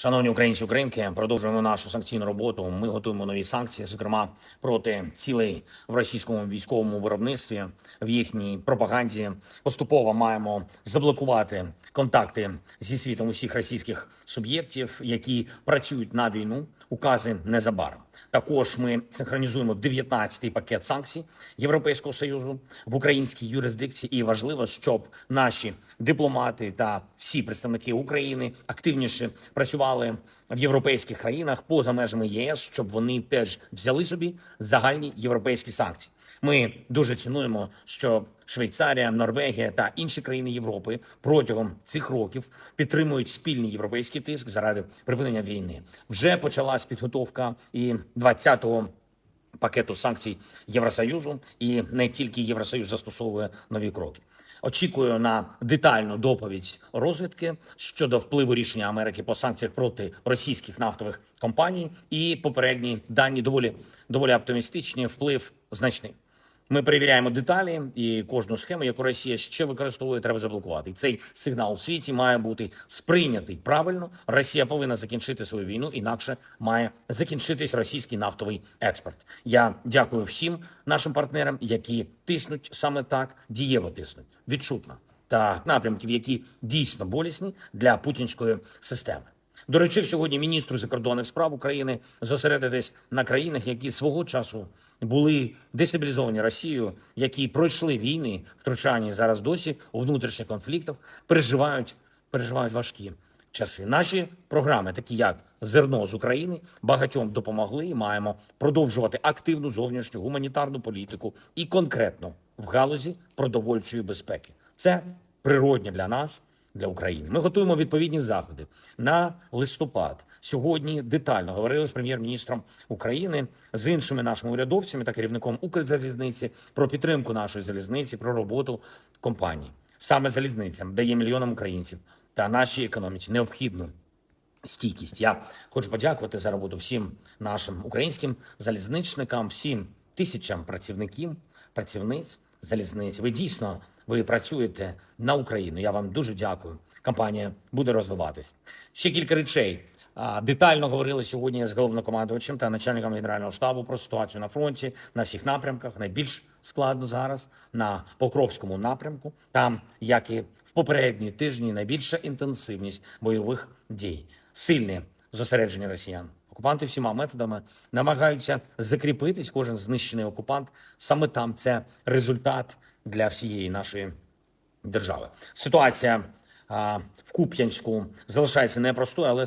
Шановні українці, українки, продовжуємо нашу санкційну роботу. Ми готуємо нові санкції, зокрема проти цілей в російському військовому виробництві, в їхній пропаганді. Поступово маємо заблокувати контакти зі світом усіх російських суб'єктів, які працюють на війну. Укази незабаром. Також ми синхронізуємо 19-й пакет санкцій Європейського союзу в українській юрисдикції. І важливо, щоб наші дипломати та всі представники України активніше працювали в європейських країнах поза межами ЄС, щоб вони теж взяли собі загальні європейські санкції. Ми дуже цінуємо, що Швейцарія, Норвегія та інші країни Європи протягом цих років підтримують спільний європейський тиск заради припинення війни. Вже почалась підготовка і 20-го пакету санкцій Євросоюзу, і не тільки Євросоюз застосовує нові кроки. Очікую на детальну доповідь розвідки щодо впливу рішення Америки по санкціях проти російських нафтових компаній. І попередні дані доволі доволі оптимістичні. Вплив значний. Ми перевіряємо деталі і кожну схему, яку Росія ще використовує, треба заблокувати. І цей сигнал у світі має бути сприйнятий правильно. Росія повинна закінчити свою війну, інакше має закінчитись російський нафтовий експорт. Я дякую всім нашим партнерам, які тиснуть саме так, дієво тиснуть, відчутно та напрямків, які дійсно болісні для путінської системи. Доручив сьогодні міністру закордонних справ України зосередитись на країнах, які свого часу були дестабілізовані Росією, які пройшли війни, втручання зараз досі у внутрішніх конфліктах, переживають, переживають важкі часи. Наші програми, такі як зерно з України, багатьом допомогли. і Маємо продовжувати активну зовнішню гуманітарну політику і конкретно в галузі продовольчої безпеки. Це природне для нас для України. Ми готуємо відповідні заходи на листопад. Сьогодні детально говорили з прем'єр-міністром України з іншими нашими урядовцями та керівником Укрзалізниці про підтримку нашої залізниці, про роботу компанії. Саме залізниця дає мільйонам українців та нашій економіці необхідну стійкість. Я хочу подякувати за роботу всім нашим українським залізничникам, всім тисячам працівників, працівниць залізниць. Ви дійсно ви працюєте на Україну. Я вам дуже дякую. Компанія буде розвиватись. Ще кілька речей. Детально говорили сьогодні з головнокомандувачем та начальником генерального штабу про ситуацію на фронті на всіх напрямках. Найбільш складно зараз на Покровському напрямку. Там, як і в попередні тижні, найбільша інтенсивність бойових дій, сильне зосередження росіян. Окупанти всіма методами намагаються закріпитись. Кожен знищений окупант саме там це результат для всієї нашої держави. Ситуація в Куп'янську залишається непростою, але це